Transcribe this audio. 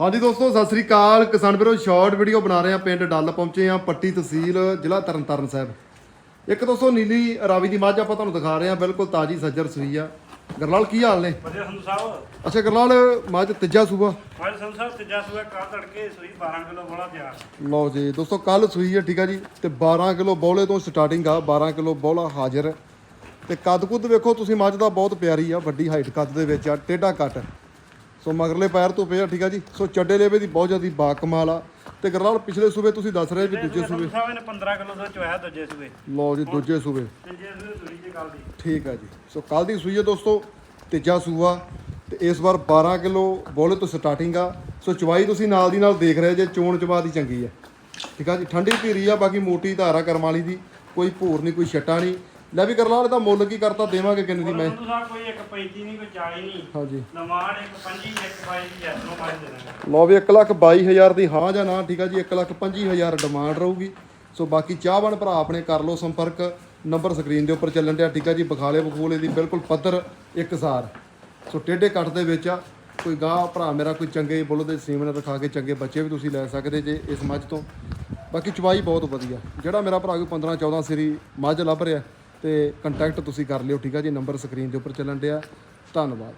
ਹਾਂਜੀ ਦੋਸਤੋ ਸਤਿ ਸ੍ਰੀ ਅਕਾਲ। ਕਿਸਾਨ ਵੀਰੋ ਸ਼ਾਰਟ ਵੀਡੀਓ ਬਣਾ ਰਹੇ ਆ ਪਿੰਡ ਡੱਲ ਪਹੁੰਚੇ ਆ ਪੱਟੀ ਤਹਿਸੀਲ ਜ਼ਿਲ੍ਹਾ ਤਰਨਤਾਰਨ ਸਾਹਿਬ। ਇੱਕ ਦੋਸਤੋ ਨੀਲੀ ਰਾਵੀ ਦੀ ਮੱਝ ਆਪਾਂ ਤੁਹਾਨੂੰ ਦਿਖਾ ਰਹੇ ਆ ਬਿਲਕੁਲ ਤਾਜੀ ਸੱਜਰ ਸੂਈ ਆ। ਗਰਲਾਲ ਕੀ ਹਾਲ ਨੇ? ਵਧੀਆ ਸੰਧੂ ਸਾਹਿਬ। ਅੱਛਾ ਗਰਲਾਲ ਮੱਝ ਤੀਜਾ ਸੂਬਾ ਮੈਂ ਸੰਧੂ ਸਾਹਿਬ ਤੀਜਾ ਸੂਆ ਕਾ ਤੜਕੇ ਸੂਈ 12 ਕਿਲੋ ਬੋਲਾ ਤਿਆਰ। ਲਓ ਜੀ ਦੋਸਤੋ ਕੱਲ ਸੂਈ ਹੈ ਠੀਕ ਆ ਜੀ। ਤੇ 12 ਕਿਲੋ ਬੌਲੇ ਤੋਂ ਸਟਾਰਟਿੰਗ ਆ 12 ਕਿਲੋ ਬੌਲਾ ਹਾਜ਼ਰ। ਤੇ ਕੱਦ ਕੁੱਦ ਵੇਖੋ ਤੁਸੀਂ ਮੱਝ ਦਾ ਬਹੁਤ ਪਿਆਰੀ ਆ ਵੱਡੀ ਹਾਈਟ ਕੱਦ ਦੇ ਵਿੱਚ ਆ ਟੇਢਾ ਕੱਟ। ਸੋ ਮਗਰਲੇ ਪੈਰ ਤੋਂ ਪਿਆ ਠੀਕ ਆ ਜੀ? ਸੋ ਚੱਡੇ ਲੇਵੇ ਦੀ ਬਹੁਤ ਜ਼ਿਆਦੀ ਬਾ ਕਮਾਲ ਆ। ਤੇ ਗਰਲਾਲ ਪਿਛਲੇ ਸੂਬੇ ਤੁਸੀਂ ਦੱਸ ਰਹੇ ਵੀ ਦੂਜੇ ਸੂਬੇ। ਸਾਹਿਬ ਨੇ 15 ਕਿਲੋ ਤੋਂ ਚੋਇਆ ਦੂਜੇ ਸੂਏ ਲਓ ਜੀ ਦੂਜੇ ਸੂਬੇ। ਤੀਜੇ ਸੂਏ ਸੂਈ ਜੇ ਕੱਲ ਦੀ। ਠੀਕ ਆ ਜੀ। ਸੋ ਕੱਲ ਦੀ ਸੂਈ ਹੈ ਦੋਸਤੋ ਤੀਜਾ ਸੂਆ। ਤੇ ਇਸ ਵਾਰ 12 ਕਿਲੋ ਬੋਲੇ ਤੋਂ ਸਟਾਰਟਿੰਗ ਆ। ਸੋ ਚਵਾਈ ਤੁਸੀਂ ਨਾਲ ਦੀ ਨਾਲ ਦੇਖ ਰਹੇ ਜੇ ਚੋਣ ਚਵਾ ਦੀ ਚੰਗੀ ਆ। ਠੀਕ ਆ ਜੀ ਠੰਡੀ ਧੀਰੀ ਆ ਬਾਕੀ ਮੋਟੀ ਧਾਰਾ ਕਰਮ ਵਾਲੀ ਦੀ। ਕੋਈ ਭੂਰ ਨਹੀਂ ਕੋਈ ਛੱਟਾ ਨਹੀਂ। ਲੈ ਵੀ ਕਰਲਾ ਇਹਦਾ ਮੁੱਲ ਕੀ ਕਰਤਾ ਦੇਵਾਂਗੇ ਕਿੰਨੇ ਦੀ ਮੈਂ। ਸਾਹਿਬ ਕੋਈ ਇੱਕ 35 ਨਹੀਂ ਕੋਈ 40 ਨਹੀਂ। ਹਾਂਜੀ। ਨਵਾੜ ਇੱਕ 25 ਇੱਕ 22 ਦੀ ਜੈਸ ਨੂੰ ਮਾਰ ਦੇਣਾ। ਲਓ ਵੀ 1 ਲੱਖ 22000 ਦੀ ਹਾਂ ਜਾਂ ਨਾ ਠੀਕ ਆ ਜੀ 1 ਲੱਖ 25000 ਡਿਮਾਂਡ ਰਹੂਗੀ। ਸੋ ਬਾਕੀ ਚਾਹਵਣ ਭਰਾ ਆਪਣੇ ਕਰ ਲਓ ਸੰਪਰਕ। ਨੰਬਰ ਸਕਰੀਨ ਦੇ ਉੱਪਰ ਚੱਲਣ ਡਿਆ ਠੀਕ ਆ ਜੀ ਬਖਾਲੇ ਬਖੂਲੇ ਦੀ ਬਿਲਕੁਲ ਪੱਧਰ ਇੱਕਸਾਰ ਸੋ ਟੇਢੇ ਕੱਟ ਦੇ ਵਿੱਚ ਆ ਕੋਈ ਗਾਹ ਭਰਾ ਮੇਰਾ ਕੋਈ ਚੰਗੇ ਬੁੱਲ ਦੇ ਸੀਮਨ ਰਖਾ ਕੇ ਚੰਗੇ ਬੱਚੇ ਵੀ ਤੁਸੀਂ ਲੈ ਸਕਦੇ ਜੇ ਇਸ ਮੱਝ ਤੋਂ। ਬਾਕੀ ਚਵਾਈ ਬਹੁਤ ਵਧੀਆ। ਜਿਹੜਾ ਮੇਰਾ ਭਰਾ ਕੋਈ 15 14 ਸਰੀ ਮੱਝ ਲੱਭ ਰਿਹਾ ਤੇ ਕੰਟੈਕਟ ਤੁਸੀਂ ਕਰ ਲਿਓ, ਠੀਕ ਆ ਜੀ? ਨੰਬਰ ਸਕਰੀਨ ਦੇ ਉੱਪਰ ਚੱਲਣ ਡਿਆ। ਧੰਨਵਾਦ।